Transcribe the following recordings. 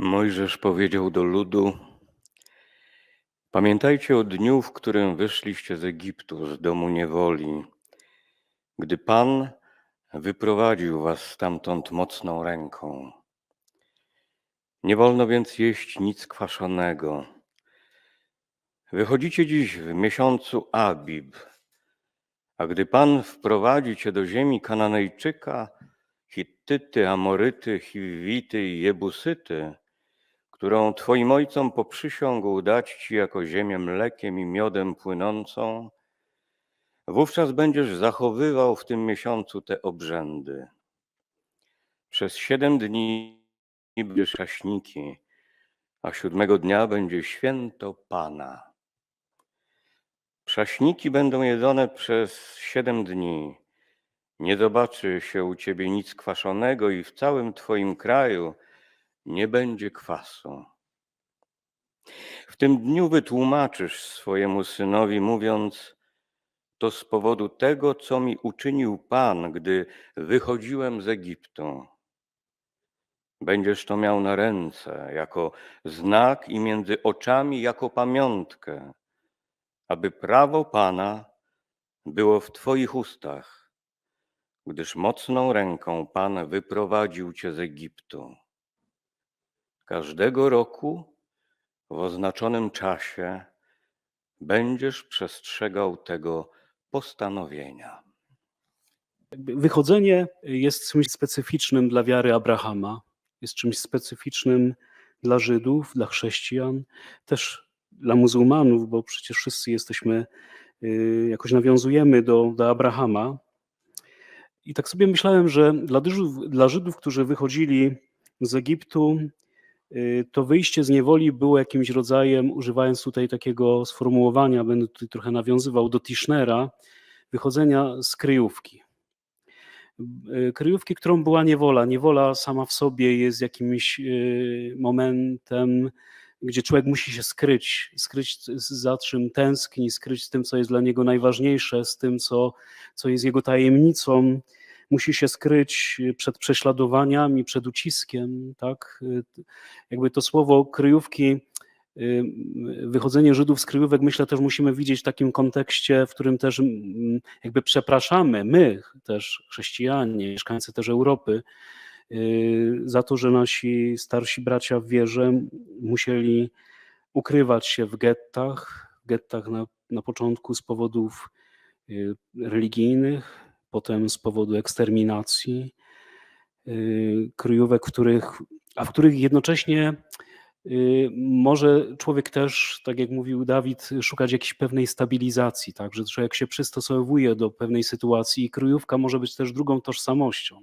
Mojżesz powiedział do ludu: Pamiętajcie o dniu, w którym wyszliście z Egiptu, z domu niewoli, gdy Pan wyprowadził was stamtąd mocną ręką. Nie wolno więc jeść nic kwaszonego. Wychodzicie dziś w miesiącu Abib, a gdy Pan wprowadzi cię do ziemi Kananejczyka, Hittyty, Amoryty, Chiwity i Jebusyty, którą Twoim ojcom poprzysiągł dać Ci jako ziemię mlekiem i miodem płynącą, wówczas będziesz zachowywał w tym miesiącu te obrzędy. Przez siedem dni będziesz czaśniki, a siódmego dnia będzie święto Pana. Przaśniki będą jedzone przez siedem dni. Nie zobaczy się u ciebie nic kwaszonego i w całym twoim kraju nie będzie kwasu. W tym dniu wytłumaczysz swojemu synowi, mówiąc: To z powodu tego, co mi uczynił Pan, gdy wychodziłem z Egiptu. Będziesz to miał na ręce, jako znak i między oczami, jako pamiątkę, aby prawo Pana było w Twoich ustach, gdyż mocną ręką Pan wyprowadził Cię z Egiptu. Każdego roku w oznaczonym czasie będziesz przestrzegał tego postanowienia. Wychodzenie jest czymś specyficznym dla wiary Abrahama, jest czymś specyficznym dla Żydów, dla chrześcijan, też dla muzułmanów, bo przecież wszyscy jesteśmy, y, jakoś nawiązujemy do, do Abrahama. I tak sobie myślałem, że dla Żydów, dla Żydów, którzy wychodzili z Egiptu, to wyjście z niewoli było jakimś rodzajem, używając tutaj takiego sformułowania, będę tutaj trochę nawiązywał do Tischnera, wychodzenia z kryjówki. Y, Kryjówki, którą była niewola. Niewola sama w sobie jest jakimś y, momentem, gdzie człowiek musi się skryć, skryć za czym tęskni, skryć z tym, co jest dla niego najważniejsze, z tym, co, co jest jego tajemnicą. Musi się skryć y, przed prześladowaniami, przed uciskiem. Tak? Y, Jakby to słowo kryjówki, y, wychodzenie Żydów z kryjówek, myślę, też musimy widzieć w takim kontekście, w którym też jakby przepraszamy, my też chrześcijanie, mieszkańcy też Europy, za to, że nasi starsi bracia w wierze musieli ukrywać się w gettach, w gettach na, na początku z powodów religijnych, potem z powodu eksterminacji, y, kryjówek, których, a w których jednocześnie y, może człowiek też, tak jak mówił Dawid, szukać jakiejś pewnej stabilizacji, tak, że człowiek się przystosowuje do pewnej sytuacji i kryjówka może być też drugą tożsamością.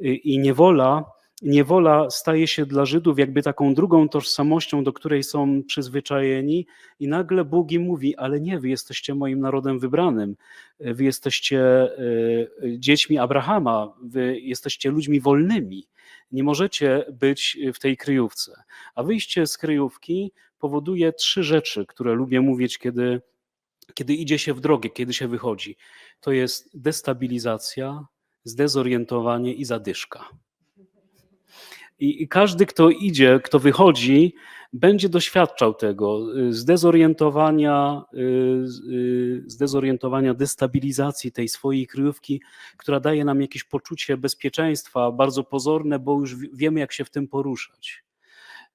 Y, I niewola, niewola staje się dla Żydów jakby taką drugą tożsamością, do której są przyzwyczajeni i nagle Bóg im mówi, ale nie, wy jesteście moim narodem wybranym, wy jesteście y, dziećmi Abrahama, wy jesteście ludźmi wolnymi, nie możecie być w tej kryjówce. A wyjście z kryjówki powoduje trzy rzeczy, które lubię mówić, kiedy, kiedy idzie się w drogę, kiedy się wychodzi. To jest destabilizacja, zdezorientowanie i zadyszka. I, I każdy, kto idzie, kto wychodzi, będzie doświadczał tego y, zdezorientowania, y, y, zdezorientowania, destabilizacji tej swojej kryjówki, która daje nam jakieś poczucie bezpieczeństwa, bardzo pozorne, bo już wi- wiemy, jak się w tym poruszać.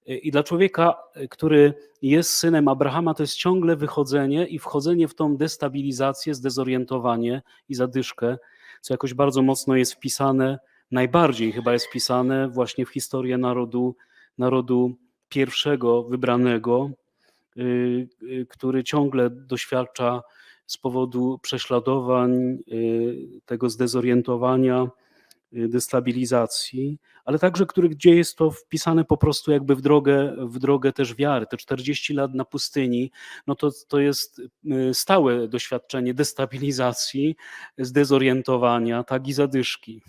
I dla człowieka, który jest synem Abrahama, to jest ciągle wychodzenie i wchodzenie w tą destabilizację, zdezorientowanie i zadyszkę, co jakoś bardzo mocno jest wpisane, najbardziej chyba jest wpisane właśnie w historię narodu, narodu pierwszego wybranego, y, y, który ciągle doświadcza z powodu prześladowań, y, tego zdezorientowania, destabilizacji, ale także który, gdzie jest to wpisane po prostu jakby w drogę, w drogę też wiary. Te 40 lat na pustyni, no to, to jest y, stałe doświadczenie destabilizacji, zdezorientowania, tak i zadyszki.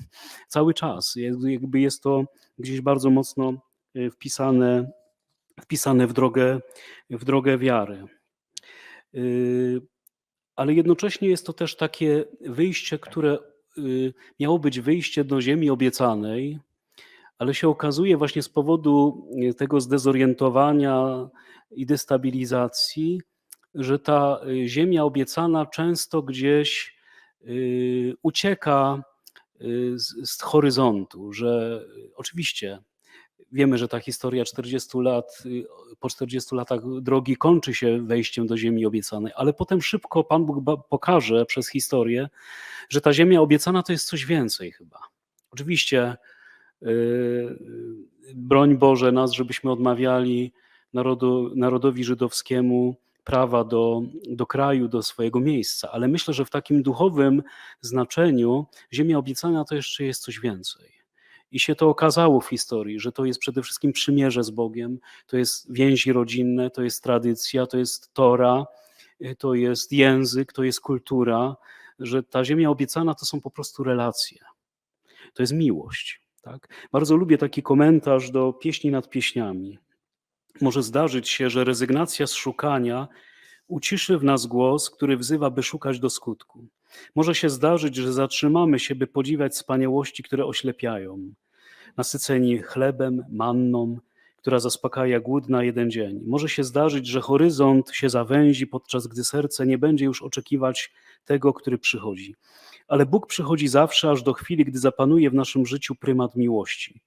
Cały czas. Jakby jest to gdzieś bardzo mocno y, wpisane, wpisane w drogę, w drogę wiary. Y, Ale jednocześnie jest to też takie wyjście, które y, miało być wyjście do ziemi obiecanej, ale się okazuje właśnie z powodu y, tego zdezorientowania i destabilizacji, że ta y, ziemia obiecana często gdzieś y, ucieka y, z, z horyzontu, że y, oczywiście wiemy, że ta historia 40 lat, y, po 40 latach drogi kończy się wejściem do ziemi obiecanej, ale potem szybko Pan Bóg pokaże przez historię, że ta ziemia obiecana to jest coś więcej chyba. Oczywiście y, broń Boże nas, żebyśmy odmawiali narodu, narodowi żydowskiemu prawa do, do kraju, do swojego miejsca, ale myślę, że w takim duchowym znaczeniu ziemia obiecana to jeszcze jest coś więcej. I się to okazało w historii, że to jest przede wszystkim przymierze z Bogiem, to jest więzi rodzinne, to jest tradycja, to jest Tora, y, to jest język, to jest kultura, że ta ziemia obiecana to są po prostu relacje. To jest miłość. Tak? Bardzo lubię taki komentarz do pieśni nad pieśniami. Może zdarzyć się, że rezygnacja z szukania uciszy w nas głos, który wzywa, by szukać do skutku. Może się zdarzyć, że zatrzymamy się, by podziwiać wspaniałości, które oślepiają. Nasyceni chlebem, manną, która zaspokaja głód na jeden dzień. Może się zdarzyć, że horyzont się zawęzi, podczas gdy serce nie będzie już oczekiwać tego, który przychodzi. Ale Bóg przychodzi zawsze, aż do chwili, gdy zapanuje w naszym życiu prymat miłości.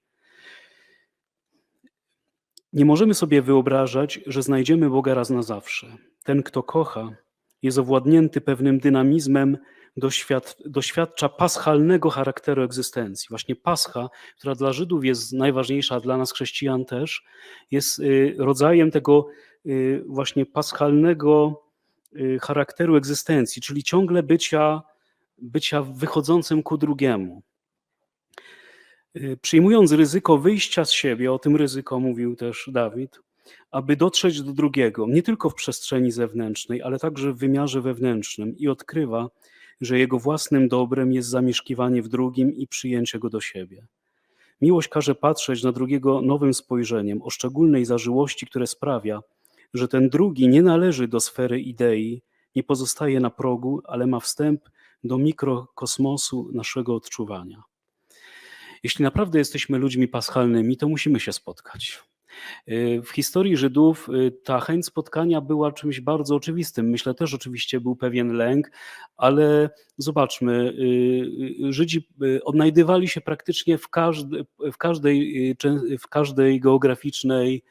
Nie możemy sobie wyobrażać, że znajdziemy Boga raz na zawsze. Ten, kto kocha, jest owładnięty pewnym dynamizmem, doświad, doświadcza paschalnego charakteru egzystencji. Właśnie Pascha, która dla Żydów jest najważniejsza, a dla nas chrześcijan też, jest y, rodzajem tego y, właśnie paschalnego y, charakteru egzystencji, czyli ciągle bycia, bycia wychodzącym ku drugiemu. Y, Przyjmując ryzyko wyjścia z siebie, o tym ryzyko mówił też Dawid, aby dotrzeć do drugiego, nie tylko w przestrzeni zewnętrznej, ale także w wymiarze wewnętrznym i odkrywa, że jego własnym dobrem jest zamieszkiwanie w drugim i przyjęcie go do siebie. Miłość każe patrzeć na drugiego nowym spojrzeniem, o szczególnej zażyłości, które sprawia, że ten drugi nie należy do sfery idei, nie pozostaje na progu, ale ma wstęp do mikrokosmosu naszego odczuwania. Jeśli naprawdę jesteśmy ludźmi paschalnymi, to musimy się spotkać. Y, W historii Żydów y, ta chęć spotkania była czymś bardzo oczywistym. Myślę też oczywiście był pewien lęk, ale zobaczmy, y, Żydzi odnajdywali się praktycznie w, w, każdej, w każdej geograficznej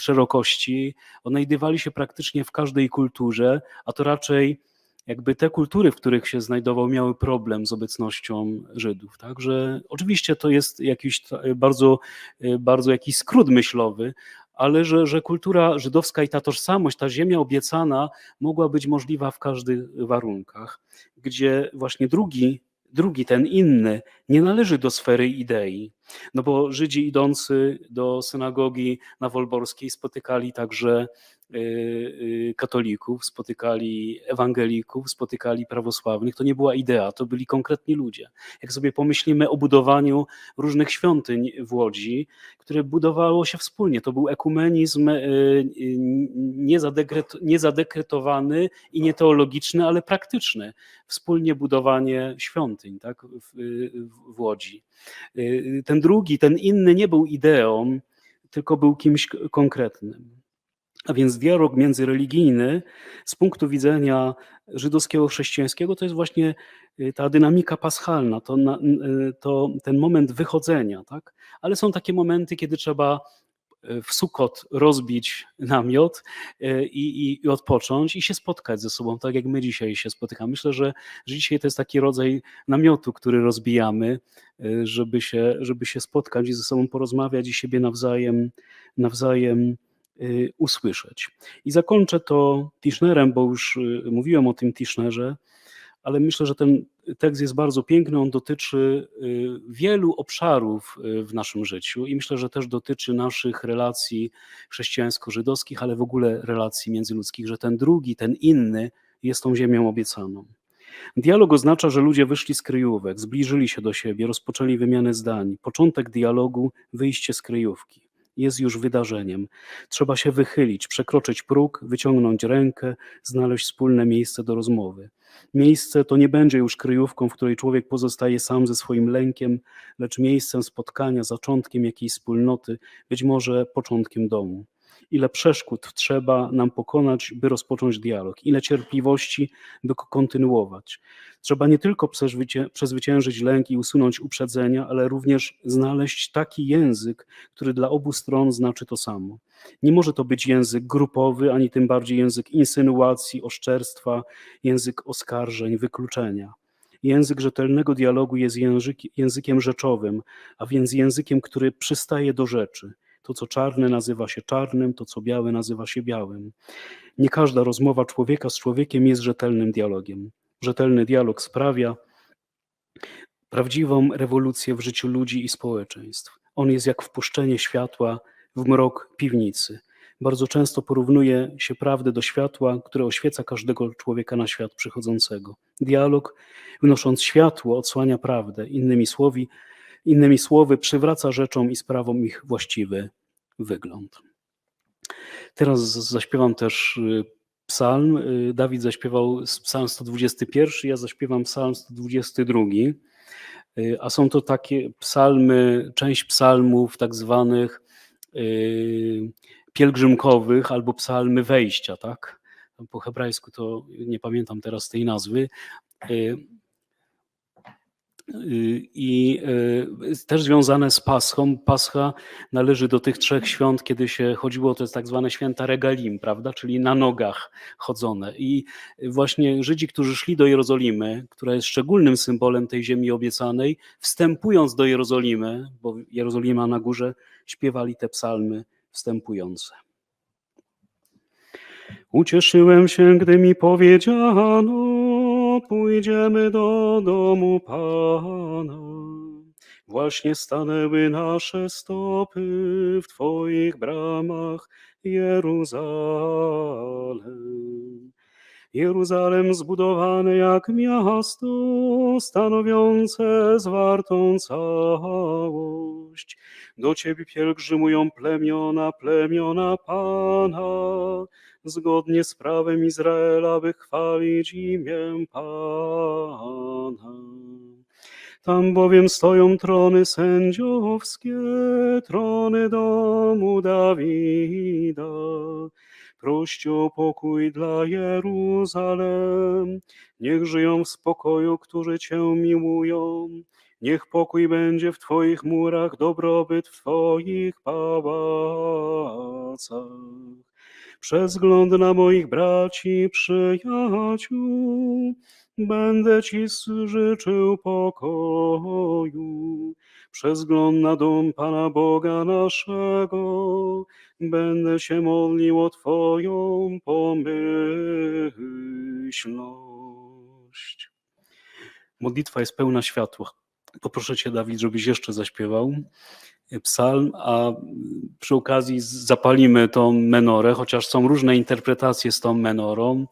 szerokości, odnajdywali się praktycznie w każdej kulturze, a to raczej jakby te kultury, w których się znajdował, miały problem z obecnością Żydów. Także oczywiście to jest jakiś ta- bardzo, y, bardzo jakiś skrót myślowy, ale że, że kultura żydowska i ta tożsamość, ta ziemia obiecana mogła być możliwa w każdych warunkach, gdzie właśnie drugi, drugi ten inny, nie należy do sfery idei. No bo Żydzi idący do synagogi na Wolborskiej spotykali także katolików, spotykali ewangelików, spotykali prawosławnych. To nie była idea, to byli konkretni ludzie. Jak sobie pomyślimy o budowaniu różnych świątyń w Łodzi, które budowało się wspólnie, to był ekumenizm y, y, niezadekret, niezadekretowany i nieteologiczny, ale praktyczny. Wspólnie budowanie świątyń tak, w, w, Łodzi. Y, Ten drugi, ten inny nie był ideą, tylko był kimś konkretnym. A więc dialog międzyreligijny z punktu widzenia żydowskiego, chrześcijańskiego to jest właśnie y, ta dynamika paschalna, to, y, to ten moment wychodzenia. Tak? Ale są takie momenty, kiedy trzeba y, w Sukot rozbić namiot i, i, i odpocząć i się spotkać ze sobą, tak jak my dzisiaj się spotykamy. Myślę, że, że dzisiaj to jest taki rodzaj namiotu, który rozbijamy, żeby się, żeby się spotkać i ze sobą porozmawiać i siebie nawzajem, nawzajem usłyszeć. I zakończę to Tischnerem, bo już y, mówiłem o tym Tischnerze, ale myślę, że ten tekst jest bardzo piękny. On dotyczy y, wielu obszarów y, w naszym życiu i myślę, że też dotyczy naszych relacji chrześcijańsko-żydowskich, ale w ogóle relacji międzyludzkich, że ten drugi, ten inny jest tą ziemią obiecaną. Dialog oznacza, że ludzie wyszli z kryjówek, zbliżyli się do siebie, rozpoczęli wymianę zdań. Początek dialogu, wyjście z kryjówki. Jest już wydarzeniem. Trzeba się wychylić, przekroczyć próg, wyciągnąć rękę, znaleźć wspólne miejsce do rozmowy. Miejsce to nie będzie już kryjówką, w której człowiek pozostaje sam ze swoim lękiem, lecz miejscem spotkania, zaczątkiem jakiejś wspólnoty, być może początkiem domu. Ile przeszkód trzeba nam pokonać, by rozpocząć dialog, ile cierpliwości, by go kontynuować. Trzeba nie tylko przezwycię- przezwyciężyć lęk i usunąć uprzedzenia, ale również znaleźć taki język, który dla obu stron znaczy to samo. Nie może to być język grupowy, ani tym bardziej język insynuacji, oszczerstwa, język oskarżeń, wykluczenia. Język rzetelnego dialogu jest język, językiem rzeczowym, a więc językiem, który przystaje do rzeczy. To, co czarne, nazywa się czarnym, to, co białe, nazywa się białym. Nie każda rozmowa człowieka z człowiekiem jest rzetelnym dialogiem. Rzetelny dialog sprawia prawdziwą rewolucję w życiu ludzi i społeczeństw. On jest jak wpuszczenie światła w mrok piwnicy. Bardzo często porównuje się prawdę do światła, które oświeca każdego człowieka na świat przychodzącego. Dialog, wnosząc światło, odsłania prawdę. Innymi słowy, innymi słowy, przywraca rzeczom i sprawom ich właściwy wygląd. Teraz zaśpiewam też y, psalm. Y, Dawid zaśpiewał psalm 121, ja zaśpiewam psalm 122. Y, A są to takie psalmy, część psalmów tak zwanych pielgrzymkowych albo psalmy wejścia, tak? Po hebrajsku to nie pamiętam teraz tej nazwy. I y, też związane z Paschą. Pascha należy do tych trzech świąt, kiedy się chodziło, to jest tak zwane święta regalim, prawda? Czyli na nogach chodzone. I właśnie Żydzi, którzy szli do Jerozolimy, która jest szczególnym symbolem tej ziemi obiecanej, wstępując do Jerozolimy, bo Jerozolima na górze, śpiewali te psalmy wstępujące. Ucieszyłem się, gdy mi powiedziano, pójdziemy do domu Pana. Właśnie stanęły nasze stopy w Twoich bramach, Jeruzalem. Jeruzalem zbudowane jak miasto, stanowiące zwartą całość. Do Ciebie pielgrzymują plemiona, plemiona Pana, zgodnie z prawem Izraela, by chwalić imię Pana. Tam bowiem stoją trony sędziowskie, trony domu Dawida. Proś o pokój dla Jeruzalem, niech żyją w spokoju, którzy Cię miłują. Niech pokój będzie w Twoich murach, dobrobyt w Twoich pałacach. Przez wzgląd na moich braci, przyjaciół, będę Ci życzył pokoju. Przez wzgląd na dom Pana Boga naszego, będę się modlił o Twoją pomyślność. Modlitwa jest pełna światła. Poproszę Cię, Dawid, żebyś jeszcze zaśpiewał psalm, a przy okazji zapalimy tą menorę, chociaż są różne interpretacje z tą menorą.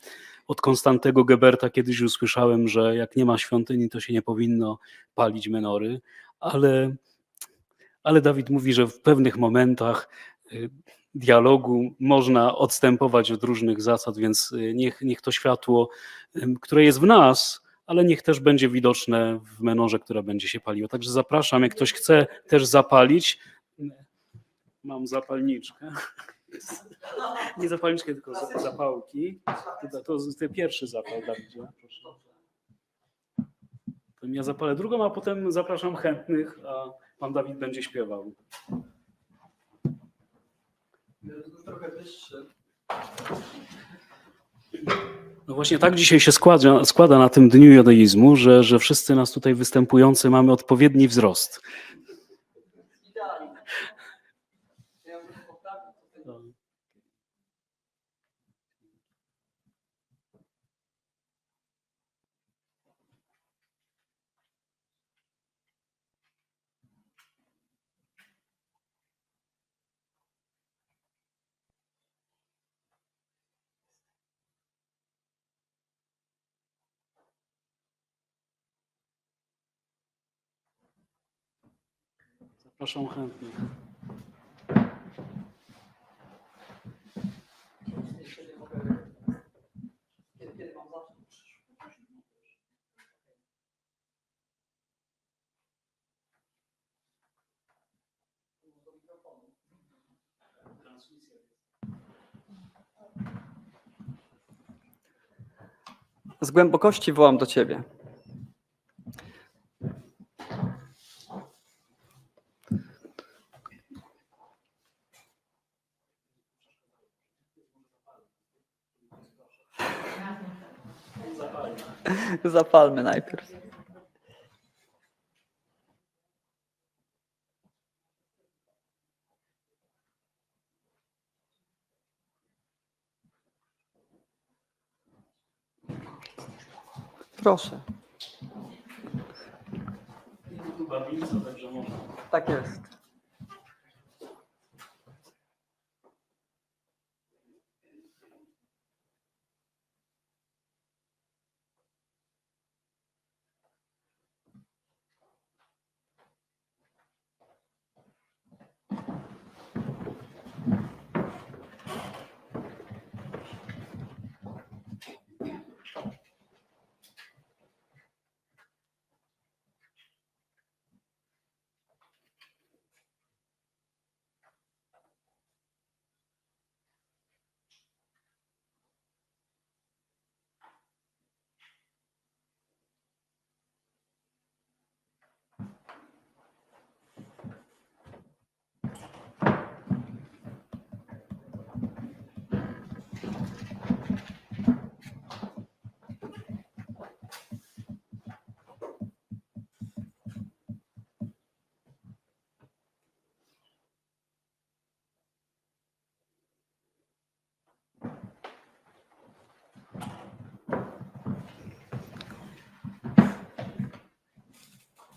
Od Konstantego Geberta kiedyś usłyszałem, że jak nie ma świątyni, to się nie powinno palić menory, ale, ale Dawid mówi, że w pewnych momentach y, dialogu można odstępować od różnych zasad, więc y, niech, niech to światło, ym, które jest w nas, ale niech też będzie widoczne w menorze, która będzie się paliła. Także zapraszam, jak ktoś chce też zapalić. Mam zapalniczkę. Nie zapalniczkę, tylko za- zapałki. To, jest ten pierwszy zapal, Dawidzie. Proszę. To ja zapalę drugą, a potem zapraszam chętnych, a pan Dawid będzie śpiewał. Trochę wyższy. No właśnie tak dzisiaj się składa, składa na tym dniu judaizmu, że, że wszyscy nas tutaj występujący mamy odpowiedni wzrost. Chętnie. Z głębokości wołam do Ciebie. Zapalmy najpierw. Proszę. Tak jest.